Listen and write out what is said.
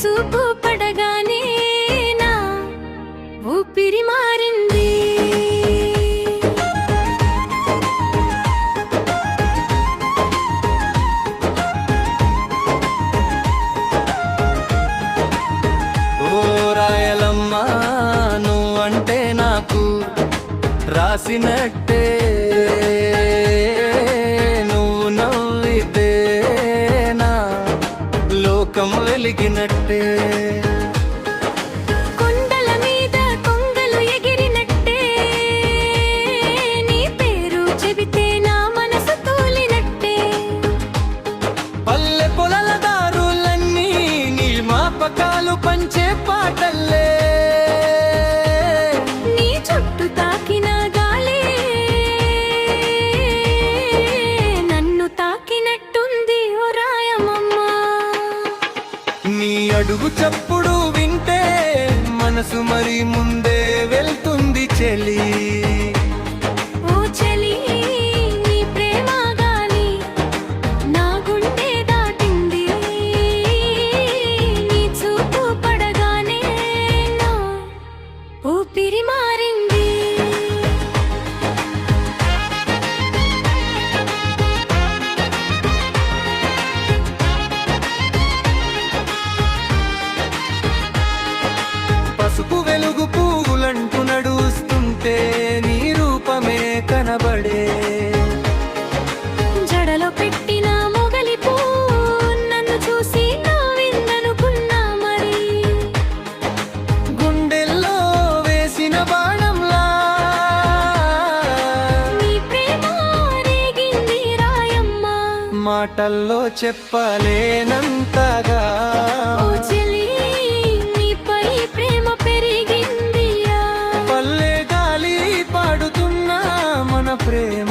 చూపు పడగానే నా ఊపిరి మారింది. ఓ రాయలమ్మ నువ్వంటే నాకు రాసినట్టే. లోకం వెలిగినట్టే. అడుగు చప్పుడు వింటే మనసు మరి ముందే వెళ్తుంది చెలి. కనబడే. జడలో పెట్టిన మొగలి నన్ను చూసి నవ్విందనుకున్నా మరి. గుండెల్లో వేసిన బాణంలా. నీ ప్రేమ రేగింది రాయమ్మ. మాటల్లో చెప్పలేనంతగా. प्रेम